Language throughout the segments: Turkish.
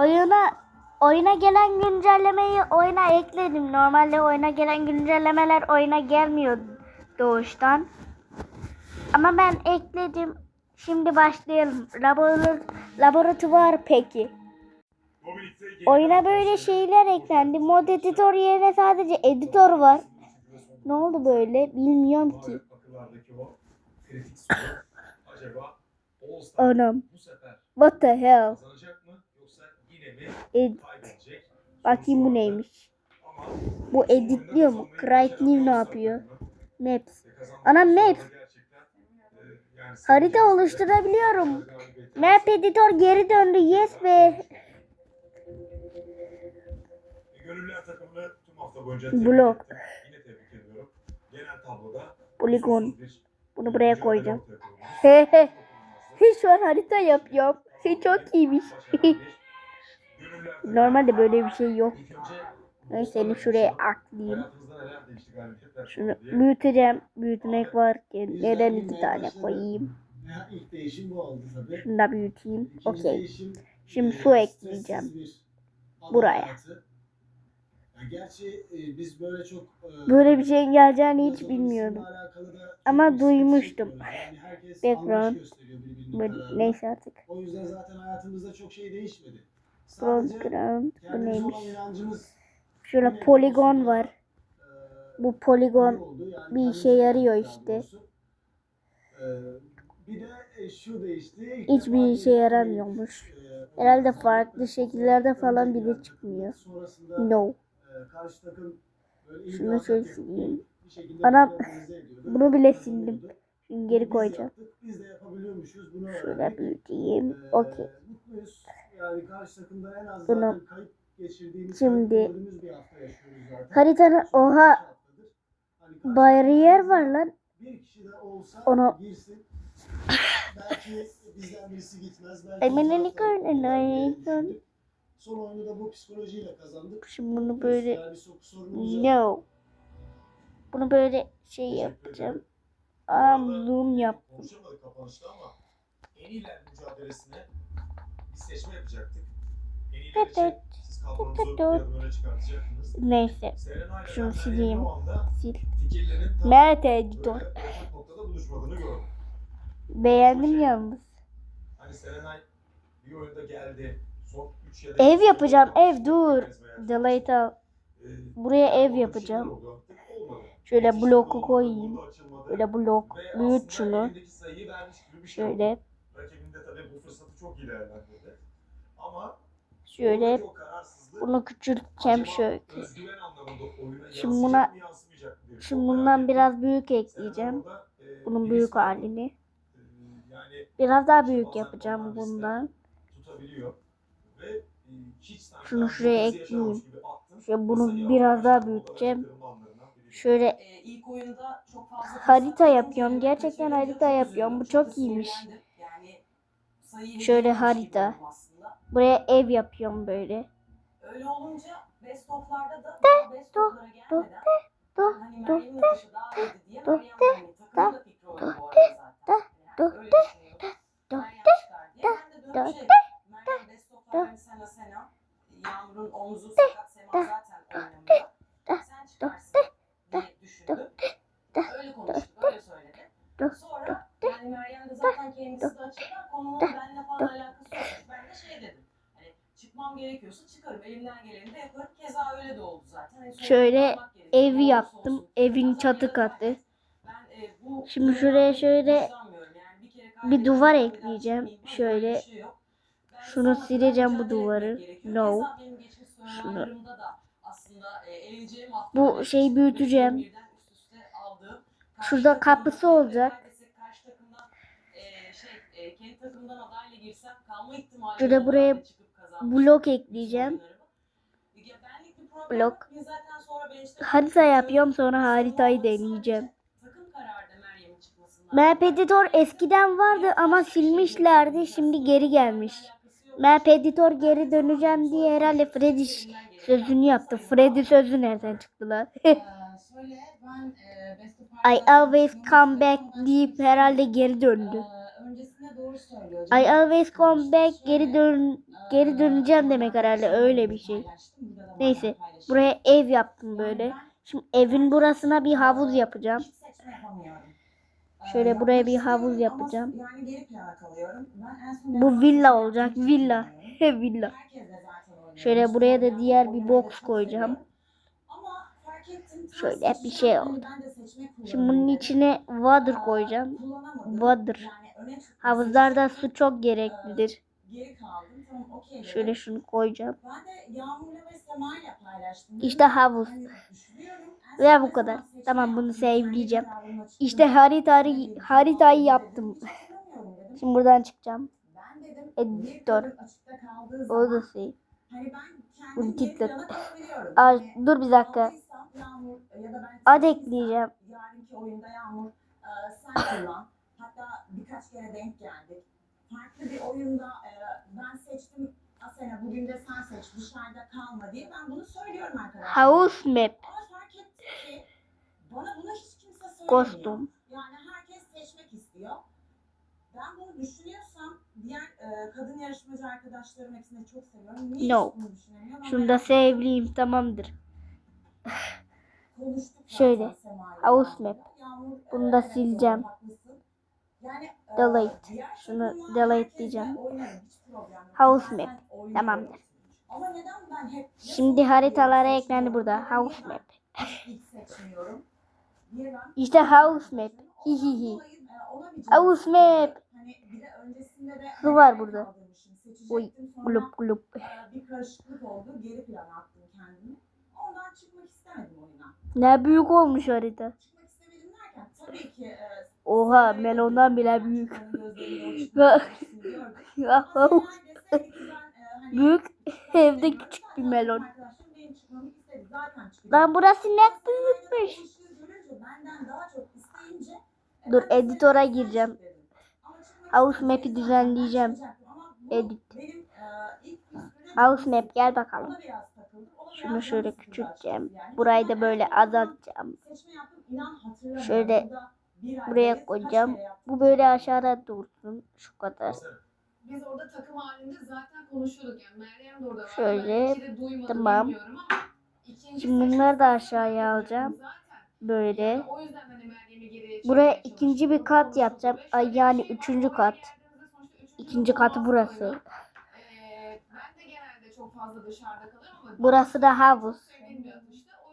Oyuna oyuna gelen güncellemeyi oyuna ekledim. Normalde oyuna gelen güncellemeler oyuna gelmiyor doğuştan. Ama ben ekledim. Şimdi başlayalım. Laboratuvar, laboratuvar peki. Oyuna böyle şeyler eklendi. Mod editör yerine sadece editör var. Ne oldu böyle bilmiyorum ki. Anam. What the hell? Kazanacak mı yoksa yine mi Ed- kaybedecek? bakayım bu neymiş. Bu editliyor mu? Crytek New ne yapıyor? Maps. Ana Maps. Harita oluşturabiliyorum. Map editör geri döndü. Yes be. Blok. Poligon. Bunu buraya koyacağım. He he. Dokunulmazlık, Şu an harita yapıyorum. Çok iyiymiş. Normalde böyle bir şey yok. Seni şuraya aklayayım. Şunu büyüteceğim. Büyütmek varken neden iki tane koyayım? Şunu da büyüteyim. Okey. Şimdi su ekleyeceğim. Buraya. gerçi biz böyle çok Böyle bir şeyin geleceğini hiç bilmiyordum. Ama duymuştum. Background. neyse artık. O yüzden zaten hayatımızda çok şey değişmedi. Background. Bu neymiş? yine poligon var. e, Bu poligon bir işe yarıyor işte. doğrusu. E, bir de e, şu değişti. İlk Hiçbir işe yaramıyormuş. e, Herhalde farklı şekillerde falan bile çıkmıyor. No. e, Şunu şöyle şekilde Anam. Bunu bile sildim. Şimdi geri koyacağım. Şöyle büyüteyim. E, Okey. Yani karşı takımda en az Bunu- zaten kayıp geçirdiğimiz, Şimdi- kayıp bir hafta yaşıyoruz zaten. Haritanın oha. Hani bariyer var lan. Bir kişi de olsa Onu- girsin. belki bizden birisi gitmez. Belki yukarı- düşündük. Son oyunu da bu psikolojiyle kazandık. Şimdi bunu böyle Yani no. Bunu böyle şey yapacağım. Am zoom yaptım. Konuşamadık kapanışta ama en iyiler mücadelesine bir seçme yapacaktık. En iyiler için siz kadronuzu bir adım öne çıkartacaktınız. Neyse. Serena ile Şunu ben sileyim. o anda Sil. fikirlerin tam Mert böyle editör. ortak noktada buluşmadığını gördüm. Beğendim yalnız. Hani Serena bir oyunda geldi. Son 3 ya da Ev yapacağım, ev, dur. veya- Delete al. Ee, Buraya ev yapacağım. Şöyle bloku koyayım. Böyle blok. Büyüt şunu. şey. Şöyle. Rakibin de tabii bu fırsatı çok iyi değerlendirdi. Ama Şöyle bunu küçülteceğim şöyle. Şimdi buna- Şimdi bundan biraz büyük ekleyeceğim. orada, e, Bunun büyük halini. E, yani Biraz daha büyük yapacağım bundan. tutabiliyor. Ve e, Şunu şuraya ekleyeyim. Şöyle bunu biraz daha büyüteceğim. Şöyle Ee, ilk oyunda çok fazla Harita yapıyorum. Gerçekten harita yapıyorum. Bu çok iyiymiş. Şöyle harita. Buraya ev yapıyorum böyle. Öyle olunca best of'larda da De, best of'lara gelmeden do, hani Meryem'in atışı daha iyiydi diye Meryem hani takımın da fikri oydu bu arada zaten. Yani öyle düşünüyordum. do, Meryem çıkar diye. Ben de şey Meryem best of'lar hani Sena Sena Yağmur'un omzu sakat Sema zaten oynamıyor. Sen çıkarsın diye düşündüm. Öyle konuştuk, öyle söyledi. Sonra yani Meryem de zaten kendisi de açıklar konunun benimle falan alakası yok. Ben de şey dedim. Hani çıkmam gerekiyorsa çıkarım. Elimden geleni de yaparım. Keza öyle de oldu zaten. Şöyle. Ev yaptım. Evin çatı katı. e, Şimdi şuraya şöyle bir, kaybettim, duvar ekleyeceğim. Şöyle şey şunu sileceğim bu duvarı. No. Aslında e, Bu şeyi büyüteceğim. Şurada kapısı olacak. e, şey, e, Şurada buraya blok ekleyeceğim. oyunlarımı. Ya benlik bir problem Blok. Harita yapıyorum sonra haritayı deneyeceğim. Map eskiden vardı ama silmişlerdi. Şimdi geri gelmiş. Map geri döneceğim diye herhalde Freddy sözünü yaptı. Freddy sözü nereden çıktı lan? I always come back deyip herhalde geri döndü. I always come back geri dön geri döneceğim demek herhalde öyle bir şey. Neyse buraya ev yaptım böyle. Şimdi evin burasına bir havuz yapacağım. Yapamıyorum. Şöyle Ee, buraya bir havuz yapacağım. Bu villa olacak villa. villa. Şöyle buraya da diğer bir box koyacağım. Şöyle bir şey oldu. Şimdi bunun içine water koyacağım. Water. Havuzlarda su çok gereklidir. Şöyle şunu koyacağım. İşte havuz. Ve bu kadar. Tamam, bunu sevleyeceğim. İşte haritayı haritayı yaptım. Şimdi buradan çıkacağım. Editör. O da şey. hani plana kalabiliyorum. Aa, Hani dur bir dakika. Ad ekleyeceğim. Yarınki oyunda Yağmur sen kullan. Hatta birkaç kere denk geldik. Farklı bir oyunda e, ben seçtim Asena bugün de sen seç dışarıda kalma diye ben bunu söylüyorum arkadaşlar. House map. Ama fark ettim ki bana bunu hiç kimse söylemiyor. Kostüm. Yani herkes seçmek istiyor. Ben bunu düşünüyorsam diğer e, kadın yarışmacı arkadaşlarım hepsini çok seviyorum. Niye No. bunu düşünemiyorum? Şunu da sevleyeyim tamamdır. Şöyle, house map. E, Bunu da evet, sileceğim. haklısın. E, Delete. diğer Şunu delete diyeceğim. House map. Tamamdır. Şimdi haritalara eklendi burada. House map. İşte house map. Hi hi hi. House map. Hani Su var burada. Oy, Glup glup. e. Ne büyük olmuş harita. Çıkmak istemedim derken tabii ki e, Oha melondan bile büyük. e, hani Büyük evde küçük bir melon. Lan burası ne büyükmüş. E, Dur, Seray'la gireceğim. House map'i düzenleyeceğim. Edit. e, House map gel bakalım. Şunu şöyle küçülteceğim. Burayı da böyle azaltacağım. Şöyle buraya koyacağım. Bu böyle aşağıda dursun. Şu kadar. Biz orada takım halinde zaten konuşuyorduk yani Meryem de orada var. Şöyle, tamam. Şimdi bunları da aşağıya alacağım. Böyle. Yani o yüzden hani Buraya ikinci bir kat yapacağım. Ay yani üçüncü kat. İkinci katı burası. Ee, ben de genelde çok fazla dışarıda kalırım ama Burası da havuz.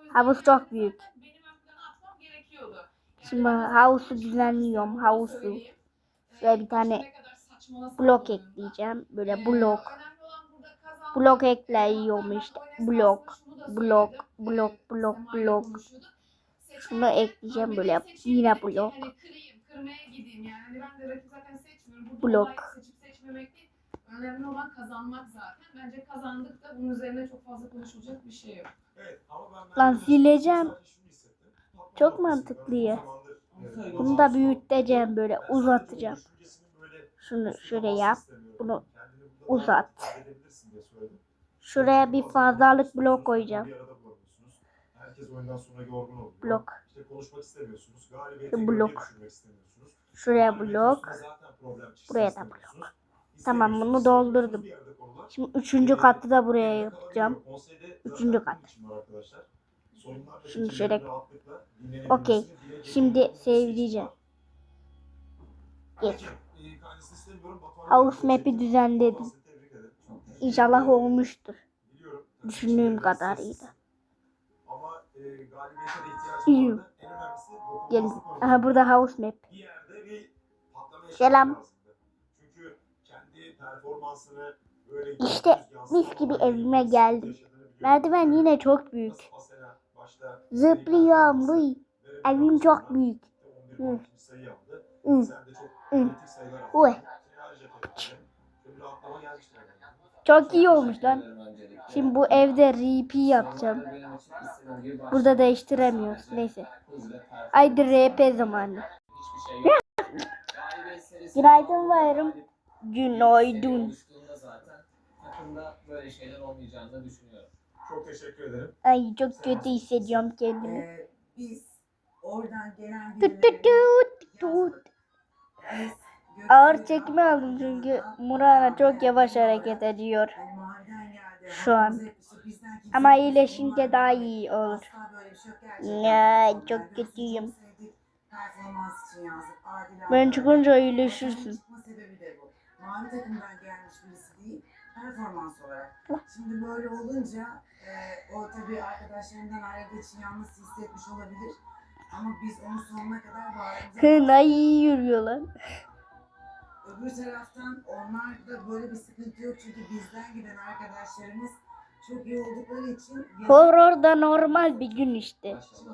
Havuz çok büyük. Şimdi havuzu düzenliyorum, havuzu. Şöyle bir tane Blok ekleyeceğim. Böyle blok. Blok ben işte. Blok, blok, blok, blok, blok. Şunu ekleyeceğim böyle yine blok. Blok. Önemli olan kazanmak zaten. Bence kazandık da bunun üzerine çok fazla konuşulacak bir şey yok. evet, ama ben Lan sileceğim. sadece şunu hissettim. Patlama Çok mantıklı ya. Bunu da büyüteceğim böyle uzatacağım. Şunu şöyle yap. Bunu uzat. Şuraya bir fazlalık blok koyacağım. Blok. Blok. Şuraya blok. Buraya da istemiyorsunuz. Tamam, bunu doldurdum. Şimdi üçüncü katı da buraya yapacağım. Üçüncü kat. Şimdi dinlenebilmesini, Okey. Şimdi getirebilmesi için sevdiyeceğim. var. Geç. E, House map'i düzenledim. İnşallah olmuştur. Düşündüğüm kadarıyla. Ama e, galibiyete ihtiyacım İyi. vardı. En önemlisi Gelin. dokunulmazlık oyunu. Aha burada house map. Selam. İşte mis gibi evime geldim. Merdiven yine çok büyük. Zıplıyorum performansı Evim çok büyük. 11 Hı. 12 sayı aldı. Hı. Sen de çok Hı. Uy. Çok iyi olmuş lan. Şimdi bu evde RP yapacağım. Burada değiştiremiyoruz. Neyse. Haydi RP zamanı. Günaydın bayram. Günaydın. Takımda böyle şeyler olmayacağını düşünüyorum. Çok teşekkür ederim. Ay çok kötü hissediyorum kendimi. Ee, biz oradan gelen Tut tut tut tut. Ağır çekme aldım çünkü Murana çok yavaş hareket ediyor şu an. Ama iyileşince daha iyi olur. Ya çok kötüyüm. Ben çıkınca iyileşirsin. Mavi takımdan gelmiş birisi performans olarak. Şimdi böyle olunca e, o tabii arkadaşlarından ayrıldığı için yalnız hissetmiş olabilir. Ama biz onu sonuna kadar bağrımıza Hına iyi yürüyor lan. Öbür taraftan onlarda böyle bir sıkıntı yok çünkü bizden giden arkadaşlarımız çok iyi oldukları için Horrorda normal bir gün işte. Yazdık?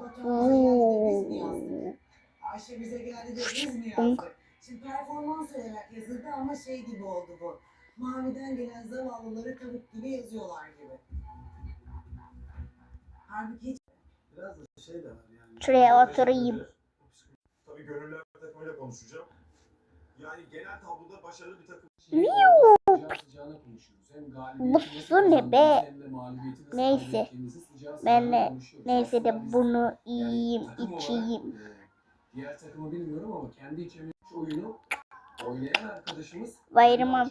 Ayşe bize geldi de biz mi yazdık? Şimdi performans olarak yazıldı ama şey gibi oldu bu. Maviden gelen zavallıları tavuk gibi yazıyorlar gibi. Halbuki hiç Biraz da şey de var yani. Şuraya oturayım. Tabii gönüller takımıyla konuşacağım. Yani genel tabloda başarılı bir takım. Sıcağı sıcağına konuşuyoruz. Hem galibiyeti Bu su ne be? Neyse. Ben de neyse de bunu yani yiyeyim, içeyim. e, Diğer takımı bilmiyorum ama kendi içimiz oyunu oynayan arkadaşımız Bayramım.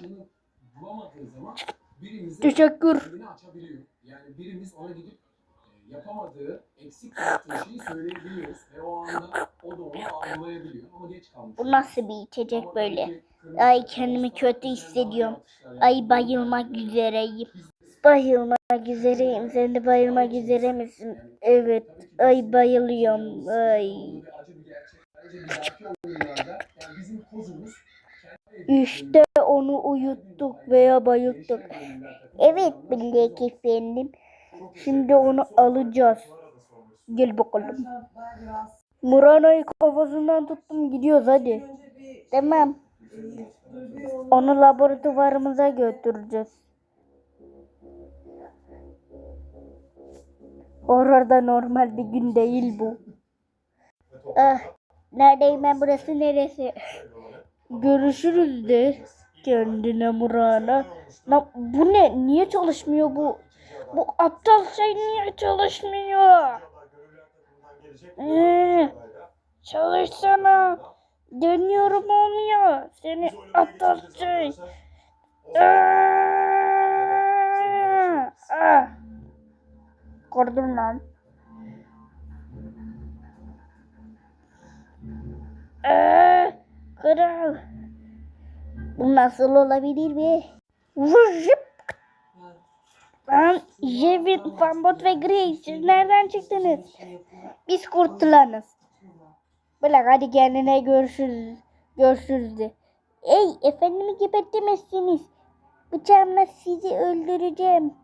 Bulamadığı zaman birimize Teşekkür. açabiliyor. Yani birimiz ona gidip e, yapamadığı, eksik yaptığı şeyi söyleyebiliyoruz ve o anda o da onu algılayabiliyor ama geç kalmış. Bu nasıl bir içecek Ama böyle? Ay kendimi kötü hissediyorum. Ay bayılmak üzereyim. Bayılmak üzereyim. Sen de bayılmak üzere misin? Evet. Ay bayılıyorum. Ay. İşte onu uyuttuk veya bayılttık. Evet bildik efendim. Şimdi onu alacağız. Gel bakalım. Murana'yı kafasından tuttum gidiyoruz hadi. Tamam. Onu laboratuvarımıza götüreceğiz. Horrorda normal bir gün değil bu. Ah, neredeyim ben burası neresi? Görüşürüz de kendine Murana. Lan bu ne? Niye çalışmıyor bu? Bu aptal şey niye çalışmıyor? Ee, çalışsana. Dönüyorum olmuyor. Seni aptal şey. Aa! Ah! Kurdum lan. Aa! Kral. Bu nasıl olabilir be? Vıжıp. Lan Jevin, Fambot ve Grace siz nereden çıktınız? Biz kurtulanız. Bırak hadi kendine görüşürüz. Görüşürüz de. Ey efendimi gebertemezsiniz. Bıçağımla sizi öldüreceğim.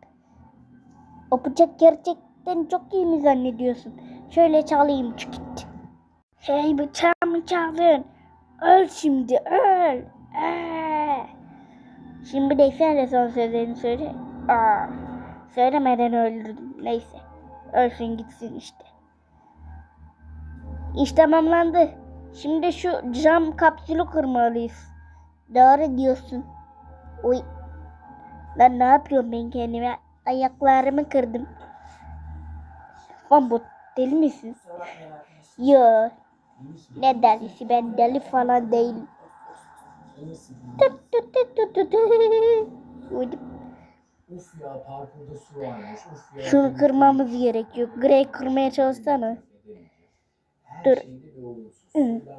O bıçak gerçekten çok iyi mi zannediyorsun? Şöyle çalayım çıkıt. Hey bıçağımı çaldın. Öl şimdi öl. Aa. Şimdi sen de son sözlerini söyle. Aa. Söylemeden öldürdüm. Neyse. Ölsün gitsin işte. İş tamamlandı. Şimdi şu cam kapsülü kırmalıyız. Doğru diyorsun. Uy. Lan ne yapıyorum ben kendime? Ayaklarımı kırdım. Lan bu deli misin? Yo. Ne delisi ben deli falan değilim. Tut tut tut tut tut. Uydum. Uf ya parkurda su varmış. Uf ya. Şunu kırmamız gerekiyor. Grey kırmaya çalışsana. Dur.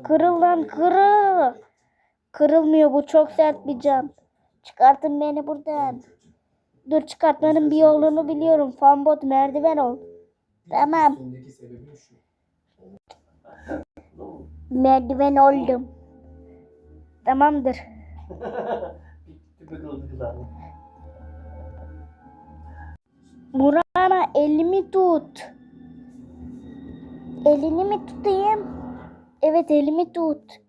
Kırıl lan kırıl. Kırılmıyor bu çok sert bir cam. Çıkartın beni buradan. Dur çıkartmanın bir yolunu biliyorum. Fanbot merdiven ol. Tamam. Merdiven oldum. Tamamdır. Murana elimi tut. Elini mi tutayım? Evet elimi tut.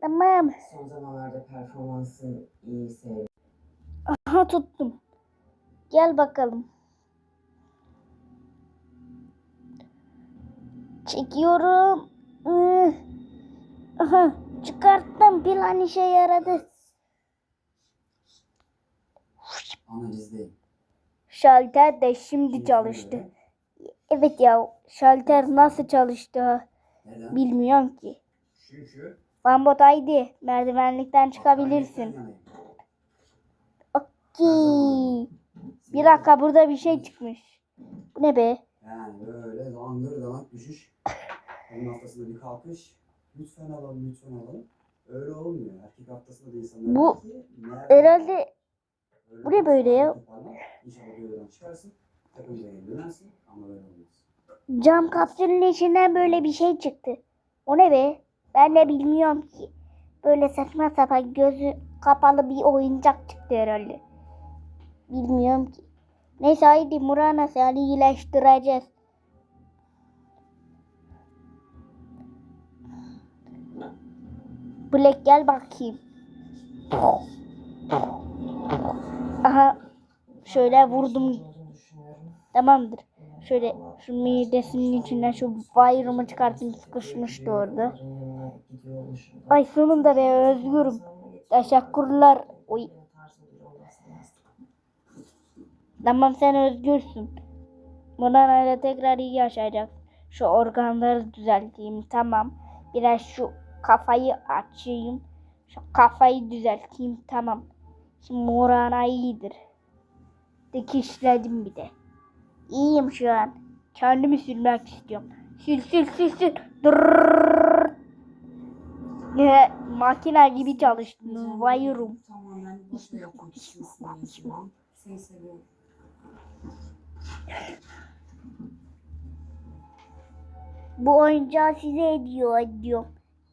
Tamam. son zamanlarda performansın iyi sevdim. Aha tuttum. Gel bakalım. Çekiyorum. Aha, çıkarttım plan işe yaradı. Şalter de şimdi çalıştı. Evet ya şalter nasıl çalıştı bilmiyorum ki. Çünkü Bambot haydi merdivenlikten çıkabilirsin. Okey. Bir dakika burada bir şey çıkmış. Bu ne be? yani böyle zangır damak düşüş. Onun haftasında bir kalkış. Lütfen alalım, lütfen alalım. Öyle olmuyor. Erkek haftasında da insanlar... Bu herhalde... Bu ne böyle ya? İnşallah bir çıkarsın. Takımca evlenirsin ama öyle olmaz. Cam kapsülün içinden böyle bir şey çıktı. O ne be? Ben de bilmiyorum ki. Böyle saçma sapan gözü kapalı bir oyuncak çıktı herhalde. Bilmiyorum ki. Neyse haydi Muran'a seni iyileştireceğiz. Black gel bakayım. Aha şöyle vurdum. Tamamdır. Şöyle şu midesinin içinden şu bayramı çıkartayım sıkışmıştı orada. Ay sonunda be özgürüm. Teşekkürler. Oy. Tamam sen özgürsün. Bundan öyle tekrar iyi yaşayacaksın. Şu organları düzelteyim tamam. Biraz şu kafayı açayım. Şu kafayı düzelteyim tamam. Şimdi morana iyidir. Dikişledim bir de. İyiyim şu an. Kendimi sürmek istiyorum. Sür sür sür sür. Durr. Ne, makine gibi çalıştım. Vayırım. Bu oyuncağı size ediyor diyor.